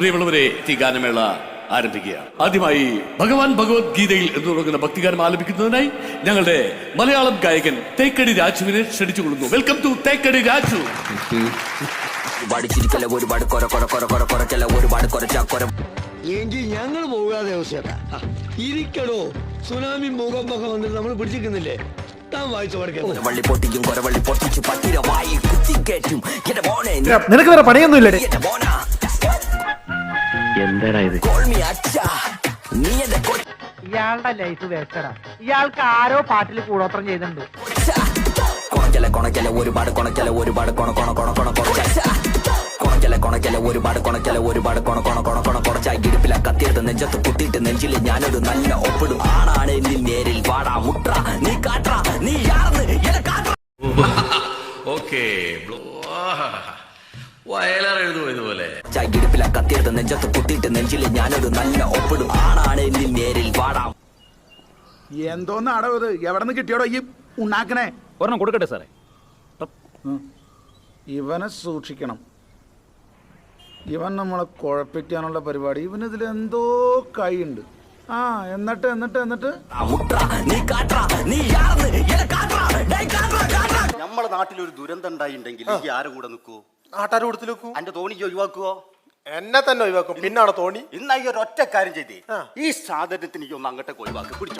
പ്രിയമുള്ളവരെ ഈ ഗാനമേള ആരംഭിക്കുകയാണ്. ആദ്യമായി ഭഗവാൻ ഭഗവത്ഗീതയിൽ എന്ന് തുടങ്ങുന്ന ഭക്തിഗാനം ആലപിക്കുന്നതിനായി ഞങ്ങളുടെ മലയാളം ഗായകൻ തേക്കടി രാജുവിനെ ക്ഷണിച്ചു കൊള്ളുന്നു വെൽക്കം ടു തേക്കടി രാജു. ഒരുപാട് ചിരിക്കല ഒരുപാട് കൊര കൊര കൊര കൊര കൊരക്കല ഒരുപാട് കൊരച്ചാ എങ്കിൽ ഞങ്ങൾ പോകാതെ ഇരിക്കടോ സുനാമി ഭൂകമ്പൊക്കെ വന്നിട്ട് നമ്മൾ പിടിച്ചിരിക്കുന്നില്ലേ നിനക്ക് വേറെ പണിയൊന്നും വള്ളി എന്താടാ ഇത് നീ ഇയാളുടെ ലൈഫ് വേസ്റ്റഡാ ഇയാൾക്ക് ആരോ പാട്ടിൽ കൂടോത്രം ചെയ്തിട്ടുണ്ട്. കൊണക്കല കൊണക്കല ഒരുപാട് കൊണക്കല ഒരുപാട് കൊണ കൊണ കൊണ കൊണ കൊണച്ചാ. കൊണക്കല കൊണക്കല ഒരുപാട് കൊണക്കല ഒരുപാട് കൊണ കൊണ കൊണ കൊണ കൊണച്ചായി ഇടുപ്പില കത്തിയെടുത്ത് നെഞ്ചത്ത് കുത്തിയിട്ട് നെഞ്ചിൽ ഞാനൊരു നല്ല ഒപ്പിടും ആണാണ് എന്നിൽ നേരിൽ പാടാ മുട്ട നീ കാട്ടാ നീ ഓക്കെ വയലാർ എഴുതുമോ ഇതുപോലെ? ഇടുപ്പില കത്തിയെടുത്ത് നെഞ്ചത്ത് കുത്തിയിട്ട് നെഞ്ചിൽ ഞാനൊരു നല്ല ഒപ്പിടും. ആണാണ് എന്നിൽ നേരിൽ എന്തോന്ന് എന്തോന്നാടോ ഇത്? എവിടെ നിന്ന് കിട്ടിയോടോ ഈ ഉണ്ടാക്കണേ ഒരെണ്ണം കൊടുക്കട്ടെ സാറേ. ഇവനെ സൂക്ഷിക്കണം. ഇവൻ നമ്മളെ കുഴപ്പിക്കാനുള്ള പരിപാടി. ഇവൻ ഇതിൽ എന്തോ കൈയുണ്ട്. ആ എന്നിട്ട് എന്നിട്ട് എന്നിട്ട്? മുട്ര നീ കാട്ര നീ യാർന്ന് എന്നെ കാട്ര ഡേയ് കാട്ര കാട്ര. നമ്മളെ നാട്ടിൽ ഒരു ദുരന്തം ഉണ്ടായിണ്ടെങ്കിൽ ഈ ആരും കൂടെ നിൽക്കൂ. നാട്ടാർ കൊടുത്തിലേക്കൂ അന്റെ തോണി ഒഴിവാക്കുവോ? എന്നെ തന്നെ ഒഴിവാക്കും. പിന്നാണ് തോണി? ഇന്ന് ഈ ഒരൊറ്റ കാര്യം ചെയ്തേ. ഈ സാധനത്തിന് ഒന്ന് അങ്ങോട്ടേക്ക് ഒഴിവാക്കി. പിടിച്ചോ.